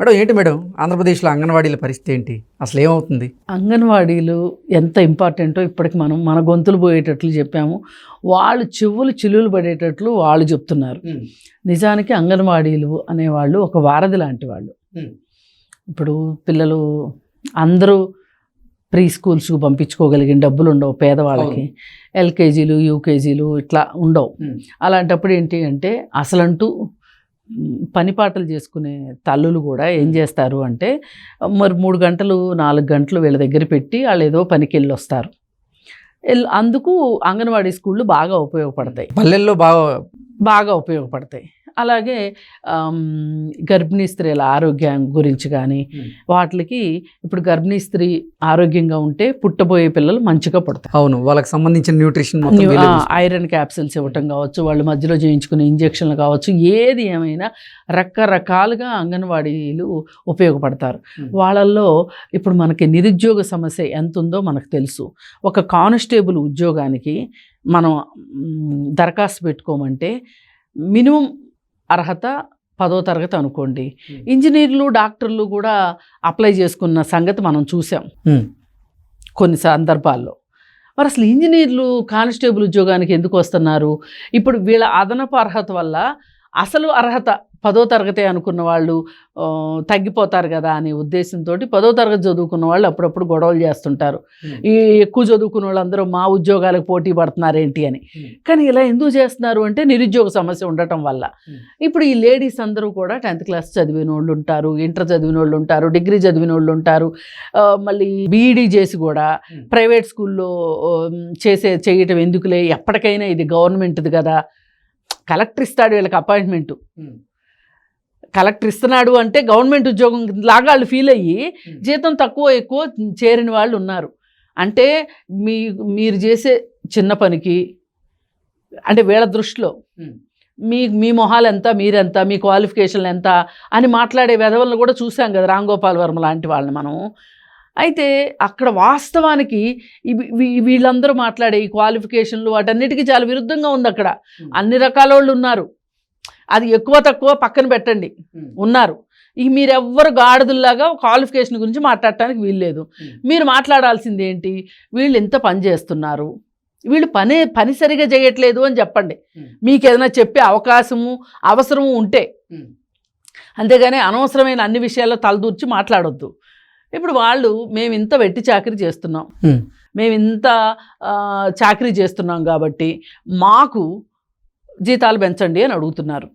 Madam ఏంటి madam? ఆంధ్రప్రదేశ్లో అంగన్వాడీల పరిస్థితి ఏంటి? అసలు ఏమవుతుంది? అంగన్వాడీలు ఎంత ఇంపార్టెంటో ఇప్పటికి మనం మన గొంతులు పోయేటట్లు చెప్పాము. వాళ్ళు చెవులు చిల్లులు పడేటట్లు వాళ్ళు చెప్తున్నారు. నిజానికి అంగన్వాడీలు అనేవాళ్ళు ఒక వారధి లాంటి వాళ్ళు. ఇప్పుడు పిల్లలు అందరూ ప్రీ స్కూల్స్కి పంపించుకోగలిగిన డబ్బులు ఉండవు పేదవాళ్ళకి. ఎల్కేజీలు యూకేజీలు ఇట్లా ఉండవు. అలాంటప్పుడు ఏంటి అంటే అసలంటూ పనిపాటలు చేసుకునే తల్లులు కూడా ఏం చేస్తారు అంటే మరి మూడు గంటలు నాలుగు గంటలు వీళ్ళ దగ్గర పెట్టి వాళ్ళు ఏదో పనికి వెళ్ళి వస్తారు అందుకు అంగన్వాడీ స్కూళ్ళు బాగా ఉపయోగపడతాయి. పల్లెల్లో బాగా బాగా ఉపయోగపడతాయి. అలాగే గర్భిణీ స్త్రీల ఆరోగ్యం గురించి కానీ. వాటికి ఇప్పుడు గర్భిణీ స్త్రీ ఆరోగ్యంగా ఉంటే పుట్టబోయే పిల్లలు మంచిగా పుడతారు అవును వాళ్ళకి సంబంధించిన న్యూట్రిషన్. ఐరన్ క్యాప్సిల్స్ ఇవ్వటం కావచ్చు వాళ్ళు మధ్యలో చేయించుకునే ఇంజెక్షన్లు కావచ్చు ఏది ఏమైనా రకరకాలుగా అంగన్వాడీలు ఉపయోగపడతారు. వాళ్ళల్లో ఇప్పుడు మనకి నిరుద్యోగ సమస్య ఎంత ఉందో మనకు తెలుసు ఒక కానిస్టేబుల్ ఉద్యోగానికి మనం దరఖాస్తు పెట్టుకోమంటే మినిమం అర్హత పదో తరగతి అనుకోండి. ఇంజనీర్లు డాక్టర్లు కూడా అప్లై చేసుకున్న సంగతి మనం చూసాం. కొన్ని సందర్భాల్లో మరి అసలు ఇంజనీర్లు కానిస్టేబుల్ ఉద్యోగానికి ఎందుకు వస్తున్నారు ఇప్పుడు వీళ్ళ అదనపు అర్హత వల్ల అసలు అర్హత పదో తరగతి అనుకున్న వాళ్ళు తగ్గిపోతారు కదా అనే ఉద్దేశంతో పదో తరగతి చదువుకున్న వాళ్ళు అప్పుడప్పుడు గొడవలు చేస్తుంటారు. ఈ ఎక్కువ చదువుకున్న వాళ్ళందరూ మా ఉద్యోగాలకు పోటీ పడుతున్నారేంటి అని Hmm. కానీ ఇలా ఎందుకు చేస్తున్నారు అంటే నిరుద్యోగ సమస్య ఉండటం వల్ల. ఇప్పుడు ఈ లేడీస్ అందరూ కూడా టెన్త్ క్లాస్ చదివిన వాళ్ళు ఉంటారు ఇంటర్ చదివిన వాళ్ళు ఉంటారు డిగ్రీ చదివిన వాళ్ళు ఉంటారు మళ్ళీ బీఈడీ చేసి కూడా. ప్రైవేట్ స్కూల్లో చేసే చేయటం ఎందుకులే ఎప్పటికైనా ఇది గవర్నమెంట్ది కదా కలెక్టర్ ఇస్తాడు వీళ్ళకి అపాయింట్మెంట్. కలెక్టర్ ఇస్తున్నాడు అంటే గవర్నమెంట్ ఉద్యోగం లాగా వాళ్ళు ఫీల్ అయ్యి. జీతం తక్కువ ఎక్కువ చేరిన వాళ్ళు ఉన్నారు అంటే మీ మీరు చేసే చిన్న పనికి అంటే వీళ్ళ దృష్టిలో. మీ మీ మొహాలు ఎంత మీరెంత మీ క్వాలిఫికేషన్లు ఎంత అని మాట్లాడే వెధవలను కూడా చూసాం కదా రామ్ గోపాల్ వర్మ లాంటి వాళ్ళని మనం అయితే అక్కడ వాస్తవానికి వీళ్ళందరూ మాట్లాడే ఈ క్వాలిఫికేషన్లు వాటన్నిటికీ చాలా విరుద్ధంగా ఉంది అక్కడ. అన్ని రకాల వాళ్ళు ఉన్నారు అది ఎక్కువ తక్కువ పక్కన పెట్టండి. ఉన్నారు ఈ మీరెవ్వరు గాడిదల్లాగా క్వాలిఫికేషన్ గురించి మాట్లాడటానికి వీల్లేదు. మీరు మాట్లాడాల్సింది ఏంటి వీళ్ళు ఎంత పని చేస్తున్నారు వీళ్ళు పనే పని సరిగా చేయట్లేదు అని చెప్పండి. మీకు ఏదైనా చెప్పే అవకాశము అవసరము ఉంటే. అంతేగాని అనవసరమైన అన్ని విషయాల్లో తలదూర్చి మాట్లాడొద్దు ఇప్పుడు వాళ్ళు మేము ఇంత వెట్టి చాకరీ చేస్తున్నాం. మేము ఇంత చాకరీ చేస్తున్నాం కాబట్టి మాకు జీతాలు పెంచండి అని అడుగుతున్నారు.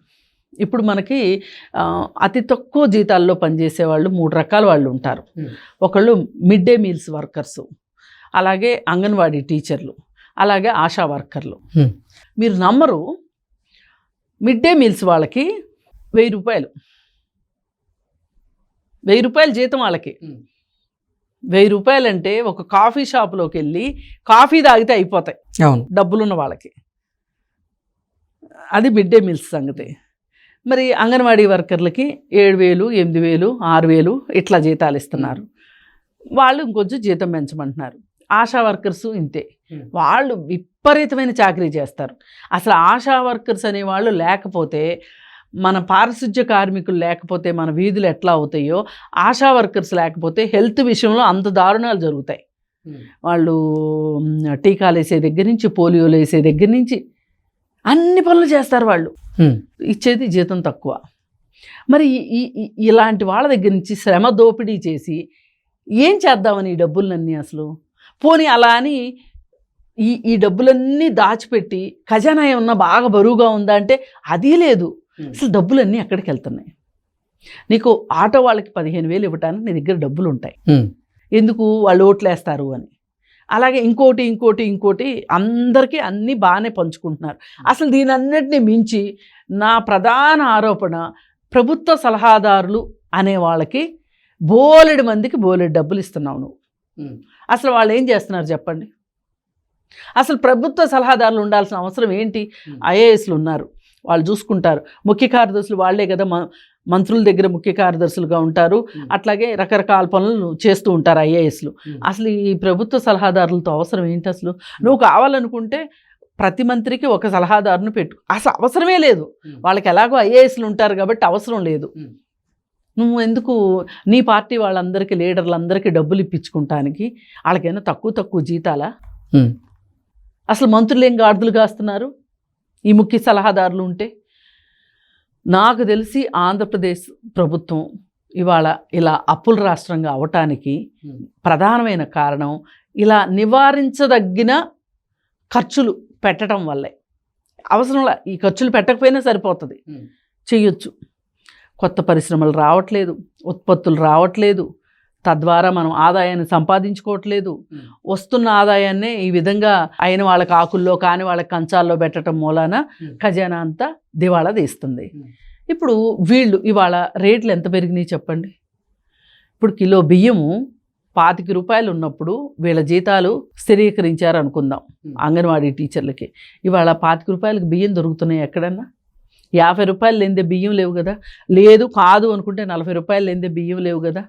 ఇప్పుడు మనకి అతి తక్కువ జీతాల్లో పనిచేసే వాళ్ళు మూడు రకాల వాళ్ళు ఉంటారు. ఒకళ్ళు మిడ్ డే మీల్స్ వర్కర్సు అలాగే అంగన్వాడీ టీచర్లు అలాగే ఆశా వర్కర్లు. మీరు నమ్మరు మిడ్ డే మీల్స్ వాళ్ళకి వెయ్యి రూపాయలు. వెయ్యి రూపాయలు జీతం వాళ్ళకి. వెయ్యి రూపాయలు అంటే ఒక కాఫీ షాప్లోకి వెళ్ళి కాఫీ తాగితే అయిపోతాయి. అవును. డబ్బులున్న వాళ్ళకి. అది మిడ్ డే మీల్స్ సంగతి. మరి అంగన్వాడీ వర్కర్లకి ఏడు వేలు ఎనిమిది వేలు ఆరు వేలు ఇట్లా జీతాలు ఇస్తున్నారు. వాళ్ళు ఇంకొంచెం జీతం పెంచమంటున్నారు. ఆశా వర్కర్స్ ఇంతే. వాళ్ళు విపరీతమైన చాకరీ చేస్తారు. అసలు ఆశా వర్కర్స్ అనేవాళ్ళు లేకపోతే మన పారిశుధ్య కార్మికులు లేకపోతే మన వీధులు ఎట్లా అవుతాయో ఆశా వర్కర్స్ లేకపోతే హెల్త్ విషయంలో అంత దారుణాలు జరుగుతాయి. వాళ్ళు టీకాలు వేసే దగ్గర నుంచి పోలియోలు వేసే దగ్గర నుంచి అన్ని పనులు చేస్తారు వాళ్ళు. ఇచ్చేది జీతం తక్కువ. మరి ఇలాంటి వాళ్ళ దగ్గర నుంచి శ్రమ దోపిడీ చేసి ఏం చేద్దామని ఈ డబ్బులన్నీ అసలు? పోనీ అలా అని ఈ ఈ డబ్బులన్నీ దాచిపెట్టి ఖజానా ఏమన్నా బాగా బరువుగా ఉందా అంటే అది లేదు. అసలు డబ్బులన్నీ ఎక్కడికి వెళ్తున్నాయి? నీకు ఆటో వాళ్ళకి పదిహేను వేలు ఇవ్వడానికి నీ దగ్గర డబ్బులు ఉంటాయి. ఎందుకు వాళ్ళు ఓట్లేస్తారు అని? అలాగే ఇంకోటి ఇంకోటి ఇంకోటి అందరికీ అన్నీ బాగానే పంచుకుంటున్నారు. అసలు దీని అన్నిటిని మించి నా ప్రధాన ఆరోపణ ప్రభుత్వ సలహాదారులు అనే వాళ్ళకి బోలెడు మందికి బోలెడు డబ్బులు ఇస్తున్నావు నువ్వు. అసలు వాళ్ళు ఏం చేస్తున్నారు చెప్పండి? అసలు ప్రభుత్వ సలహాదారులు ఉండాల్సిన అవసరం ఏంటి. ఐఏఎస్లు ఉన్నారు. వాళ్ళు చూసుకుంటారు. ముఖ్య కార్యదర్శులు వాళ్ళే కదా మ- మంత్రుల దగ్గర ముఖ్య కార్యదర్శులుగా ఉంటారు. అట్లాగే రకరకాల పనులు చేస్తూ ఉంటారు ఐఏఎస్లు. అసలు ఈ ప్రభుత్వ సలహాదారులతో అవసరం ఏంటి అసలు నువ్వు కావాలనుకుంటే ప్రతి మంత్రికి ఒక సలహాదారుని పెట్టు అసలు అవసరమే లేదు. వాళ్ళకి ఎలాగో ఐఏఎస్లు ఉంటారు కాబట్టి అవసరం లేదు. నువ్వు ఎందుకు నీ పార్టీ వాళ్ళందరికీ లీడర్లందరికీ డబ్బులు ఇప్పించుకుంటానికి వాళ్ళకైనా తక్కువ తక్కువ జీతాలా. అసలు మంత్రులు ఏం గాడిదలు కాస్తున్నారు ఈ ముఖ్య సలహాదారులు ఉంటే నాకు తెలిసి ఆంధ్రప్రదేశ్ ప్రభుత్వం ఇవాళ ఇలా అప్పుల రాష్ట్రంగా అవటానికి ప్రధానమైన కారణం ఇలా నివారించదగిన ఖర్చులు పెట్టడం వల్లే. అవసరంలా ఈ ఖర్చులు పెట్టకపోయినా సరిపోతుంది. చెయ్యొచ్చు. కొత్త పరిశ్రమలు రావట్లేదు ఉత్పత్తులు రావట్లేదు తద్వారా మనం ఆదాయాన్ని సంపాదించుకోవట్లేదు. వస్తున్న ఆదాయాన్నే ఈ విధంగా అయిన వాళ్ళకి ఆకుల్లో కాని వాళ్ళకి కంచాల్లో పెట్టడం మూలాన. ఖజానా అంతా దివాళా తీస్తుంది. ఇప్పుడు వీళ్ళు ఇవాళ రేట్లు ఎంత పెరిగినాయి చెప్పండి ఇప్పుడు కిలో బియ్యము పాతిక రూపాయలు ఉన్నప్పుడు వీళ్ళ జీతాలు స్థిరీకరించారు అనుకుందాం. అంగన్వాడీ టీచర్లకి ఇవాళ పాతిక రూపాయలకి బియ్యం దొరుకుతున్నాయి ఎక్కడన్నా యాభై రూపాయలు లేనిదే బియ్యం లేవు కదా లేదు కాదు అనుకుంటే నలభై రూపాయలు లేనిదే బియ్యం లేవు కదా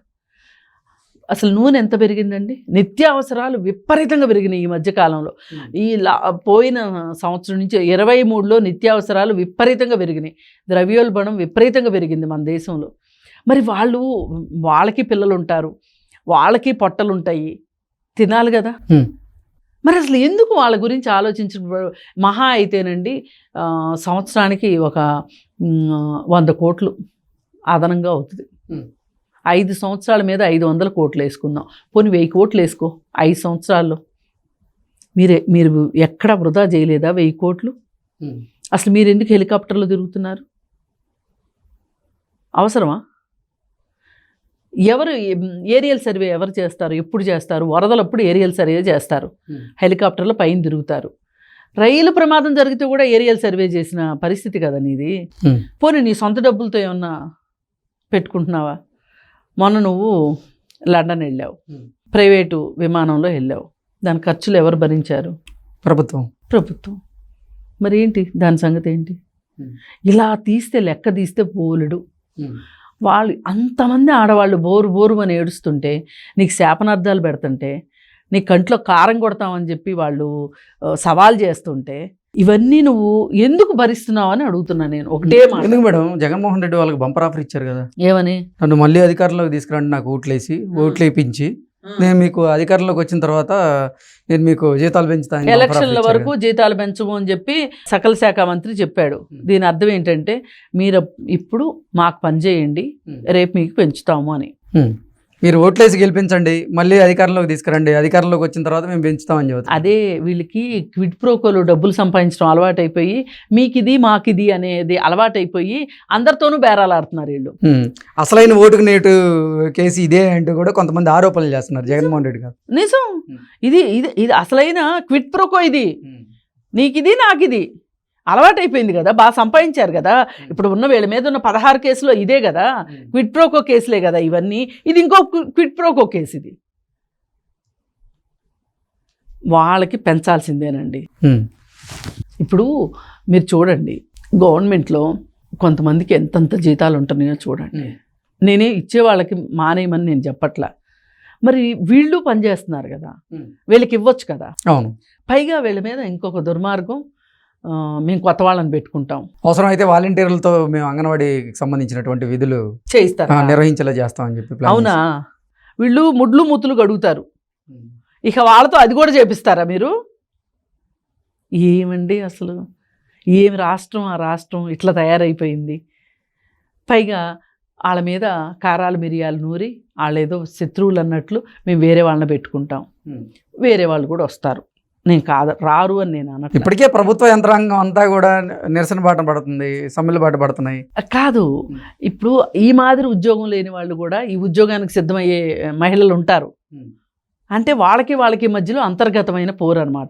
అసలు నూనె ఎంత పెరిగిందండి నిత్యావసరాలు విపరీతంగా పెరిగినాయి ఈ మధ్యకాలంలో. ఈ లా పోయిన సంవత్సరం నుంచి ఇరవై మూడులో నిత్యావసరాలు విపరీతంగా పెరిగినాయి ద్రవ్యోల్బణం విపరీతంగా పెరిగింది మన దేశంలో మరి వాళ్ళు వాళ్ళకి పిల్లలు ఉంటారు వాళ్ళకి పొట్టలు ఉంటాయి తినాలి కదా. మరి అసలు ఎందుకు వాళ్ళ గురించి ఆలోచించిన మహా అయితేనండి సంవత్సరానికి ఒక వంద కోట్లు అదనంగా అవుతుంది. ఐదు సంవత్సరాల మీద ఐదు వందల కోట్లు వేసుకుందాం. పోనీ వెయ్యి కోట్లు వేసుకో. ఐదు సంవత్సరాల్లో. మీరే మీరు ఎక్కడ వృధా చేయలేదా వెయ్యి కోట్లు. అసలు మీరు ఎందుకు హెలికాప్టర్లో తిరుగుతున్నారు? అవసరమా? ఎవరు ఏరియల్ సర్వే ఎవరు చేస్తారు? ఎప్పుడు చేస్తారు? వరదలప్పుడు ఏరియల్ సర్వే చేస్తారు. హెలికాప్టర్లో పైన తిరుగుతారు. రైలు ప్రమాదం జరిగితే కూడా ఏరియల్ సర్వే చేసిన పరిస్థితి కదా నీది. పోనీ నీ సొంత డబ్బులతో ఏమన్నా పెట్టుకుంటున్నావా? మొన్న నువ్వు లండన్ వెళ్ళావు. ప్రైవేటు విమానంలో వెళ్ళావు. దాని ఖర్చులు ఎవరు భరించారు? ప్రభుత్వం. ప్రభుత్వం. మరి ఏంటి? దాని సంగతి ఏంటి. ఇలా తీస్తే లెక్క తీస్తే పోలుడు. వాళ్ళు అంతమంది ఆడవాళ్ళు బోరు బోరు అని ఏడుస్తుంటే నీకు శాపనార్థాలు పెడుతుంటే నీ కంట్లో కారం కొడతామని చెప్పి వాళ్ళు సవాల్ చేస్తుంటే ఇవన్నీ నువ్వు ఎందుకు భరిస్తున్నావు అని అడుగుతున్నా నేను. ఒకటే మాట. ఎందుకు మేడం? జగన్మోహన్ రెడ్డి వాళ్ళకి బంపర్ ఆఫర్ ఇచ్చారు కదా. ఏమని? నన్ను మళ్ళీ అధికారంలోకి తీసుకురండి నాకు ఓట్లేసి ఓట్లు వేయించి. నేను మీకు అధికారంలోకి వచ్చిన తర్వాత నేను మీకు జీతాలు పెంచుతాను ఎలక్షన్ల వరకు జీతాలు పెంచము అని చెప్పి సకల శాఖ మంత్రి చెప్పాడు. దీని అర్థం ఏంటంటే మీరు ఇప్పుడు మాకు పని చేయండి Hmm. రేపు మీకు పెంచుతాము అని. మీరు ఓట్లేసి గెలిపించండి మళ్ళీ అధికారంలోకి తీసుకురండి అధికారంలోకి వచ్చిన తర్వాత మేము పెంచుతామని చెబుతాం అదే వీళ్ళకి క్విడ్ ప్రోకోలు డబ్బులు సంపాదించడం అలవాటైపోయి మీకు ఇది మాకిది అనేది అలవాటైపోయి అందరితోనూ బేరాలాడుతున్నారు వీళ్ళు. అసలైన ఓటుకు నేటు కేసు ఇదే అంటూ కూడా కొంతమంది ఆరోపణలు చేస్తున్నారు జగన్మోహన్ రెడ్డి గారు. నిజం. ఇది ఇది ఇది అసలైన క్విడ్ ప్రోకో ఇది. నీకిది నాకిది. అలవాటైపోయింది కదా బాగా సంపాదించారు కదా. ఇప్పుడు ఉన్న వీళ్ళ మీద ఉన్న పదహారు కేసులో ఇదే కదా క్విడ్ ప్రోకో కేసులే కదా ఇవన్నీ. ఇది ఇంకో క్విడ్ ప్రోకో కేసు ఇది వాళ్ళకి పెంచాల్సిందేనండి. ఇప్పుడు మీరు చూడండి గవర్నమెంట్లో కొంతమందికి ఎంతంత జీతాలు ఉంటున్నాయో చూడండి. నేనే ఇచ్చే వాళ్ళకి మానేయమని నేను చెప్పట్లా. మరి వీళ్ళు పనిచేస్తున్నారు కదా. వీళ్ళకి ఇవ్వచ్చు కదా. అవును. పైగా వీళ్ళ మీద ఇంకొక దుర్మార్గం మేము కొత్త వాళ్ళని పెట్టుకుంటాం. అవసరం అయితే వాలంటీర్లతో మేము అంగన్వాడీకి సంబంధించినటువంటి విధులు చేయిస్తారు. నిర్వహించేలా చేస్తామని చెప్పి అవునా? వీళ్ళు ముడ్లు ముత్తులు గడుగుతారు. ఇక వాళ్ళతో అది కూడా చేపిస్తారా మీరు? ఏమండి అసలు? ఏమి రాష్ట్రం? ఆ రాష్ట్రం ఇట్లా తయారైపోయింది. పైగా వాళ్ళ మీద కారాలు మిరియాలు నూరి వాళ్ళు ఏదో శత్రువులు అన్నట్లు మేము వేరే వాళ్ళని పెట్టుకుంటాం. వేరే వాళ్ళు కూడా వస్తారు. నేను కాదు రారు అని నేను అనట్లేదు ఇప్పటికే ప్రభుత్వ యంత్రాంగం అంతా కూడా నిరసన బాట పడుతుంది సమ్మెల బాట పడుతున్నాయి. కాదు. ఇప్పుడు ఈ మాదిరి ఉద్యోగం లేని వాళ్ళు కూడా ఈ ఉద్యోగానికి సిద్ధమయ్యే మహిళలు ఉంటారు. అంటే వాళ్ళకి వాళ్ళకి మధ్యలో అంతర్గతమైన పోరు అనమాట.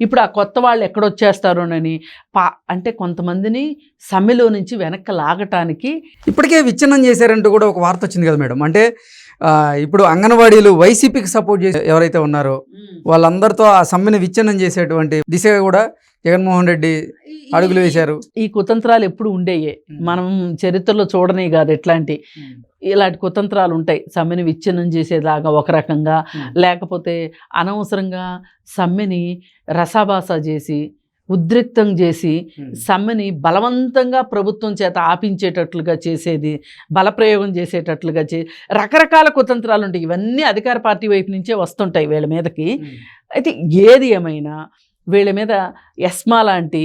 ఇప్పుడు ఆ కొత్త వాళ్ళు ఎక్కడొచ్చేస్తారోనని పా అంటే కొంతమందిని సమ్మెలో నుంచి వెనక్కి లాగటానికి ఇప్పటికే విచ్ఛిన్నం చేశారంటూ కూడా ఒక వార్త వచ్చింది కదా మేడం. అంటే ఇప్పుడు అంగన్వాడీలు వైసీపీకి సపోర్ట్ చేసి ఎవరైతే ఉన్నారో వాళ్ళందరితో ఆ సమ్మెను విచ్ఛిన్నం చేసేటువంటి దిశగా కూడా జగన్మోహన్ రెడ్డి అడుగులు వేశారు. ఈ కుతంత్రాలు ఎప్పుడు ఉండేయే? మనం చరిత్రలో చూడనే కాదు ఎట్లాంటి. ఇలాంటి కుతంత్రాలు ఉంటాయి. సమ్మెని విచ్ఛిన్నం చేసేలాగా ఒక రకంగా లేకపోతే అనవసరంగా సమ్మెని రసాభాస చేసి ఉద్రిక్తం చేసి సమ్మెని బలవంతంగా ప్రభుత్వం చేత ఆపించేటట్లుగా చేసేది బలప్రయోగం చేసేటట్లుగా చే రకరకాల కుతంత్రాలు ఉంటాయి. ఇవన్నీ అధికార పార్టీ వైపు నుంచే వస్తుంటాయి వీళ్ళ మీదకి. అయితే ఏది ఏమైనా వీళ్ళ మీద ఎస్మా లాంటి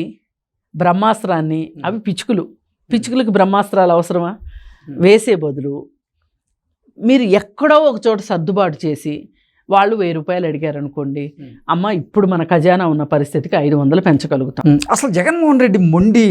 బ్రహ్మాస్త్రాన్ని అవి పిచ్చుకులు. పిచ్చుకులకు బ్రహ్మాస్త్రాలు అవసరమా? వేసే బదులు మీరు ఎక్కడో ఒక చోట సర్దుబాటు చేసి వాళ్ళు వెయ్యి రూపాయలు అడిగారు అనుకోండి అమ్మ ఇప్పుడు మన ఖజానా ఉన్న పరిస్థితికి ఐదు వందలు పెంచగలుగుతాం. అసలు జగన్మోహన్ రెడ్డి మొండి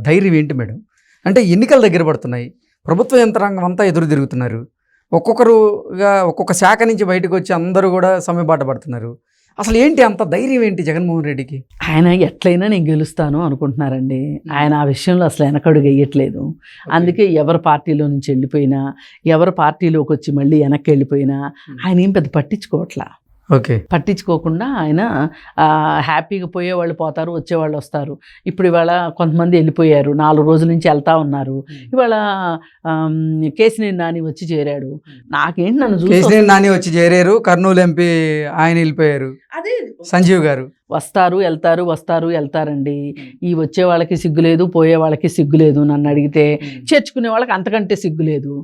ధైర్యం ఏంటి మేడం? అంటే ఎన్నికలు దగ్గర పడుతున్నాయి ప్రభుత్వ యంత్రాంగం అంతా ఎదురు తిరుగుతున్నారు ఒక్కొక్కరుగా ఒక్కొక్క శాఖ నుంచి బయటకు వచ్చి అందరూ కూడా సమయబాట పడుతున్నారు. అసలు ఏంటి అంత ధైర్యం ఏంటి జగన్మోహన్ రెడ్డికి? ఆయన ఎట్లయినా నేను గెలుస్తాను అనుకుంటున్నారండి. ఆయన ఆ విషయంలో అసలు వెనకడుగు వేయట్లేదు. అందుకే ఎవరి పార్టీలో నుంచి వెళ్ళిపోయినా ఎవరి పార్టీలోకి వచ్చి మళ్ళీ వెనక్కి వెళ్ళిపోయినా ఆయన ఏం పెద్ద పట్టించుకోవట్లా. ఓకే. పట్టించుకోకుండా ఆయన హ్యాపీగా పోయేవాళ్ళు పోతారు వచ్చేవాళ్ళు వస్తారు. ఇప్పుడు ఇవాళ కొంతమంది వెళ్ళిపోయారు నాలుగు రోజుల నుంచి వెళ్తా ఉన్నారు. ఇవాళ కేసినేని నాని వచ్చి చేరాడు. నాకేంటి నన్ను చూసి కేసీఆర్ నాని వచ్చి చేరారు కర్నూలు ఎంపీ ఆయన వెళ్ళిపోయారు. అదే. సంజీవ్ గారు. వస్తారు వెళ్తారు వస్తారు వెళ్తారండి. ఈ వచ్చే వాళ్ళకి సిగ్గు లేదు పోయే వాళ్ళకి సిగ్గు లేదు నన్ను అడిగితే చేర్చుకునే వాళ్ళకి అంతకంటే సిగ్గు లేదు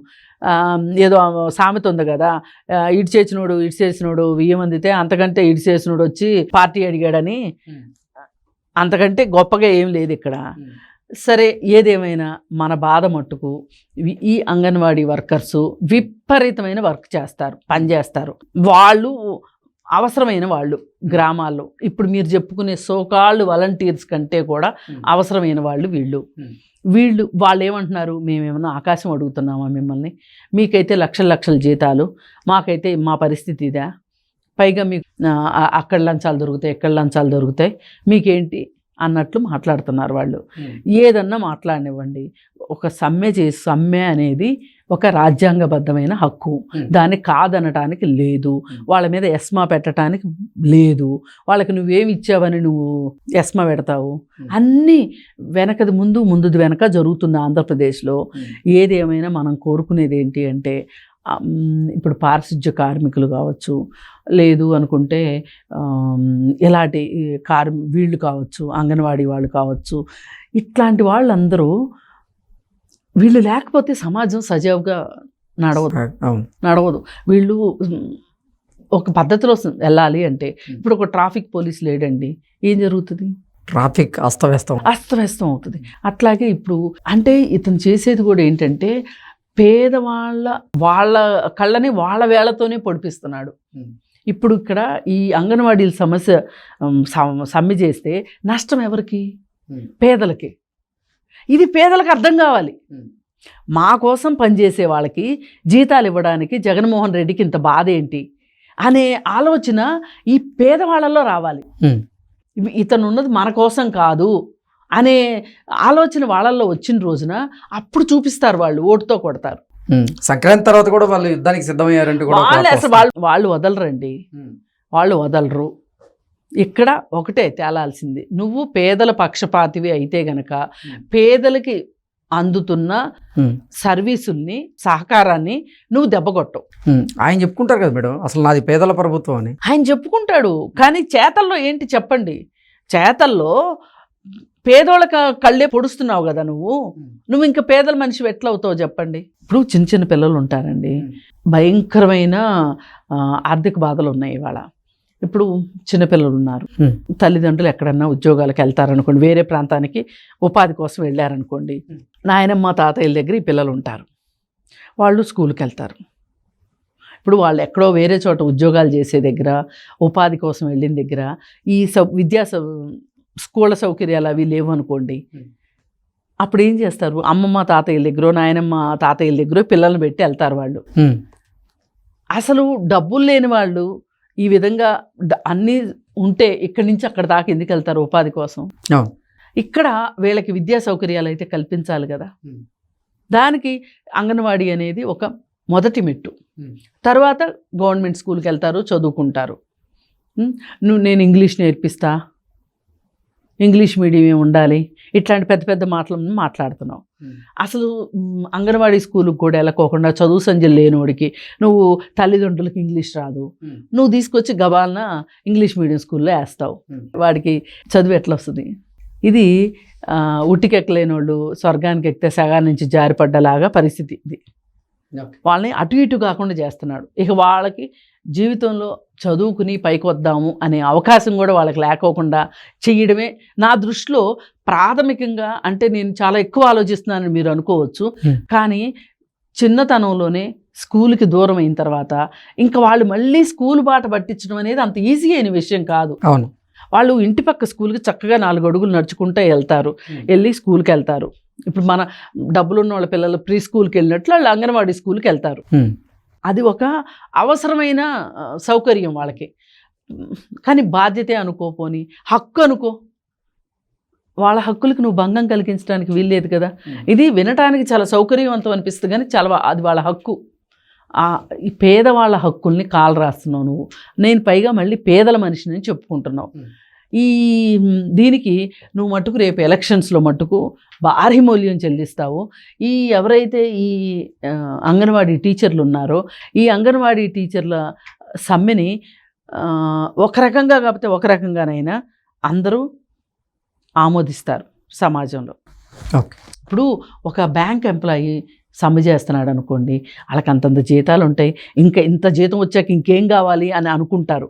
ఏదో సామెత ఉంది కదా ఇటు చేసినోడు ఇటు చేసినోడు బియ్యం అందితే అంతకంటే ఇటు చేసినోడు వచ్చి పార్టీ అడిగాడని అంతకంటే గొప్పగా ఏం లేదు ఇక్కడ. సరే ఏదేమైనా మన బాధ మట్టుకు ఈ అంగన్వాడీ వర్కర్స్ విపరీతమైన వర్క్ చేస్తారు పని చేస్తారు. వాళ్ళు అవసరమైన వాళ్ళు గ్రామాల్లో. ఇప్పుడు మీరు చెప్పుకునే సోకాళ్ళు వాలంటీర్స్ కంటే కూడా అవసరమైన వాళ్ళు వీళ్ళు. వీళ్ళు వాళ్ళు ఏమంటున్నారు మేమేమన్నా ఆకాశం అడుగుతున్నామా మిమ్మల్ని? మీకైతే లక్షల లక్షల జీతాలు. మాకైతే మా పరిస్థితి ఇదా. పైగా మీకు అక్కడ లంచాలు దొరుకుతాయి ఎక్కడ లంచాలు దొరుకుతాయి. మీకేంటి అన్నట్లు మాట్లాడుతున్నారు వాళ్ళు. ఏదన్నా మాట్లాడనివ్వండి. ఒక సమ్మె చేసి సమ్మె అనేది ఒక రాజ్యాంగబద్ధమైన హక్కు. దాన్ని కాదనటానికి లేదు. వాళ్ళ మీద ఎస్మా పెట్టడానికి లేదు వాళ్ళకి నువ్వేమి ఇచ్చావని నువ్వు ఎస్మా పెడతావు. అన్నీ వెనకది ముందు ముందుది వెనక జరుగుతుంది ఆంధ్రప్రదేశ్లో ఏది ఏమైనా మనం కోరుకునేది ఏంటి అంటే ఇప్పుడు పారిశుధ్య కార్మికులు కావచ్చు లేదు అనుకుంటే ఆమ్, ఇలాంటి ఈ కార్ వీళ్ళు కావచ్చు అంగన్వాడీ వాళ్ళు కావచ్చు ఇట్లాంటి వాళ్ళందరూ వీళ్ళు లేకపోతే సమాజం సజావుగా నడవదు. నడవదు. వీళ్ళు ఒక పద్ధతిలో వెళ్ళాలి అంటే ఇప్పుడు ఒక ట్రాఫిక్ పోలీస్ లేడండి ఏం జరుగుతుంది? ట్రాఫిక్ అస్తవ్యస్తం. అస్తవ్యస్తం అవుతుంది. అట్లాగే ఇప్పుడు అంటే ఇతను చేసేది కూడా ఏంటంటే పేదవాళ్ళ వాళ్ళ కళ్ళని వాళ్ళ వేళతోనే పొడిపిస్తున్నాడు. ఇప్పుడు ఇక్కడ ఈ అంగన్వాడీల సమస్య సమ్మె చేస్తే నష్టం ఎవరికి. పేదలకి. ఇది పేదలకు అర్థం కావాలి. మా కోసం పనిచేసే వాళ్ళకి జీతాలు ఇవ్వడానికి జగన్మోహన్ రెడ్డికి ఇంత బాధ ఏంటి? అనే ఆలోచన ఈ పేదవాళ్ళలో రావాలి. ఇతను ఉన్నది మన కోసం కాదు అనే ఆలోచన వాళ్ళల్లో వచ్చిన రోజున అప్పుడు చూపిస్తారు వాళ్ళు ఓటుతో కొడతారు. సంక్రాంతి తర్వాత కూడా వాళ్ళు యుద్ధానికి సిద్ధమయ్యారంటూ వాళ్ళు అసలు వాళ్ళు వాళ్ళు వదలరండి. వాళ్ళు వదలరు. ఇక్కడ ఒకటే తేలాల్సింది. నువ్వు పేదల పక్షపాతివి అయితే గనక. పేదలకి అందుతున్న. సర్వీసుల్ని సహకారాన్ని నువ్వు దెబ్బకొట్టవు. ఆయన చెప్పుకుంటారు కదా మేడం అసలు నాది పేదల ప్రభుత్వం అని. ఆయన చెప్పుకుంటాడు. కానీ చేతల్లో ఏంటి చెప్పండి? చేతల్లో పేదోళ్ళ కళ్ళే పొడుస్తున్నావు కదా నువ్వు. నువ్వు ఇంకా పేదల మనిషి ఎట్లా అవుతావు చెప్పండి? ఇప్పుడు చిన్న చిన్న పిల్లలు ఉంటారండి భయంకరమైన ఆర్థిక బాధలు ఉన్నాయి ఇవాళ. ఇప్పుడు చిన్నపిల్లలు ఉన్నారు. తల్లిదండ్రులు ఎక్కడన్నా ఉద్యోగాలకు వెళ్తారనుకోండి వేరే ప్రాంతానికి ఉపాధి కోసం వెళ్ళారనుకోండి. నాయనమ్మ తాతయ్యల దగ్గర ఈ పిల్లలు ఉంటారు వాళ్ళు స్కూల్కి వెళ్తారు ఇప్పుడు వాళ్ళు ఎక్కడో వేరే చోట ఉద్యోగాలు చేసే దగ్గర ఉపాధి కోసం వెళ్ళిన దగ్గర ఈ సౌ విద్యా స్కూళ్ళ సౌకర్యాలు అవి లేవు అనుకోండి. అప్పుడు ఏం చేస్తారు అమ్మమ్మ తాతయ్యల దగ్గర నాయనమ్మ తాతయ్యల దగ్గర పిల్లల్ని పెట్టి వెళ్తారు వాళ్ళు. అసలు డబ్బులు లేని వాళ్ళు ఈ విధంగా అన్నీ ఉంటే ఇక్కడి నుంచి అక్కడ దాకా ఎందుకు వెళ్తారు ఉపాధి కోసం. ఇక్కడ వీళ్ళకి విద్యా సౌకర్యాలు అయితే కల్పించాలి కదా. దానికి అంగన్వాడీ అనేది ఒక మొదటి మెట్టు. తర్వాత గవర్నమెంట్ స్కూల్కి వెళ్తారు చదువుకుంటారు? నువ్వు నేను ఇంగ్లీష్ నేర్పిస్తా ఇంగ్లీష్ మీడియమే ఉండాలి. ఇట్లాంటి పెద్ద పెద్ద మాటలను మాట్లాడుతున్నావు. అసలు అంగన్వాడీ స్కూల్కి కూడా వెళ్ళకోకుండా చదువు సంజలు లేనివాడికి నువ్వు తల్లిదండ్రులకి ఇంగ్లీష్ రాదు. నువ్వు తీసుకొచ్చి గబాలన ఇంగ్లీష్ మీడియం స్కూల్లో వేస్తావు. వాడికి చదువు ఎట్లా వస్తుంది ఇది ఉట్టికెక్కలేని వాళ్ళు స్వర్గానికి ఎక్కితే సగా నుంచి జారిపడ్డలాగా పరిస్థితి ఇది. వాళ్ళని అటు ఇటు కాకుండా చేస్తున్నాడు. ఇక వాళ్ళకి జీవితంలో చదువుకుని పైకి వద్దాము అనే అవకాశం కూడా వాళ్ళకి లేకోకుండా చేయడమే నా దృష్టిలో ప్రాథమికంగా అంటే నేను చాలా ఎక్కువ ఆలోచిస్తున్నానని మీరు అనుకోవచ్చు. కానీ చిన్నతనంలోనే స్కూల్కి దూరం అయిన తర్వాత ఇంకా వాళ్ళు mళ్ళీ స్కూల్ బాట పట్టించడం అనేది అంత ఈజీ అయిన విషయం కాదు అవును వాళ్ళు ఇంటి పక్క స్కూల్కి చక్కగా నాలుగు అడుగులు నడుచుకుంటూ వెళ్తారు. వెళ్ళి స్కూల్కి వెళ్తారు ఇప్పుడు మన డబ్బులు ఉన్న వాళ్ళ పిల్లలు ప్రీ స్కూల్కి వెళ్ళినట్లు వాళ్ళు అంగన్వాడీ స్కూల్కి వెళ్తారు. అది ఒక అవసరమైన సౌకర్యం వాళ్ళకి. కానీ బాధ్యతే అనుకోపోని హక్కు అనుకో. వాళ్ళ హక్కులకు నువ్వు భంగం కలిగించడానికి వీల్లేదు కదా. ఇది వినటానికి చాలా సౌకర్యవంతం అనిపిస్తుంది కానీ చాలా అది వాళ్ళ హక్కు. ఈ పేదవాళ్ళ హక్కుల్ని కాలు రాస్తున్నావు నువ్వు. నేను పైగా మళ్ళీ పేదల మనిషిని చెప్పుకుంటున్నావు. ఈ దీనికి నువ్వు మట్టుకు రేపు ఎలక్షన్స్లో మట్టుకు భారీ మూల్యం చెల్లిస్తావు. ఈ ఎవరైతే ఈ అంగన్వాడీ టీచర్లు ఉన్నారో ఈ అంగన్వాడీ టీచర్ల సమ్మెని ఒక రకంగా కాకపోతే ఒక రకంగానైనా అందరూ ఆమోదిస్తారు సమాజంలో. ఓకే. ఇప్పుడు ఒక బ్యాంక్ ఎంప్లాయీ సమ్మె చేస్తున్నాడు అనుకోండి వాళ్ళకి అంతంత జీతాలు ఉంటాయి ఇంకా ఇంత జీతం వచ్చాక ఇంకేం కావాలి అని అనుకుంటారు.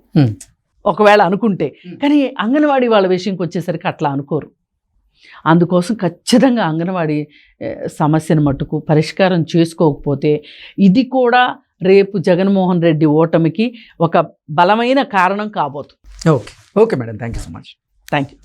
ఒకవేళ అనుకుంటే. కానీ అంగన్వాడీ వాళ్ళ విషయంకి వచ్చేసరికి అట్లా అనుకోరు. అందుకోసం ఖచ్చితంగా అంగన్వాడీ సమస్యను మట్టుకు పరిష్కారం చేసుకోకపోతే ఇది కూడా రేపు జగన్మోహన్ రెడ్డి ఓటమికి ఒక బలమైన కారణం కాబోతుంది okay. Okay madam. Thank you so much. Thank you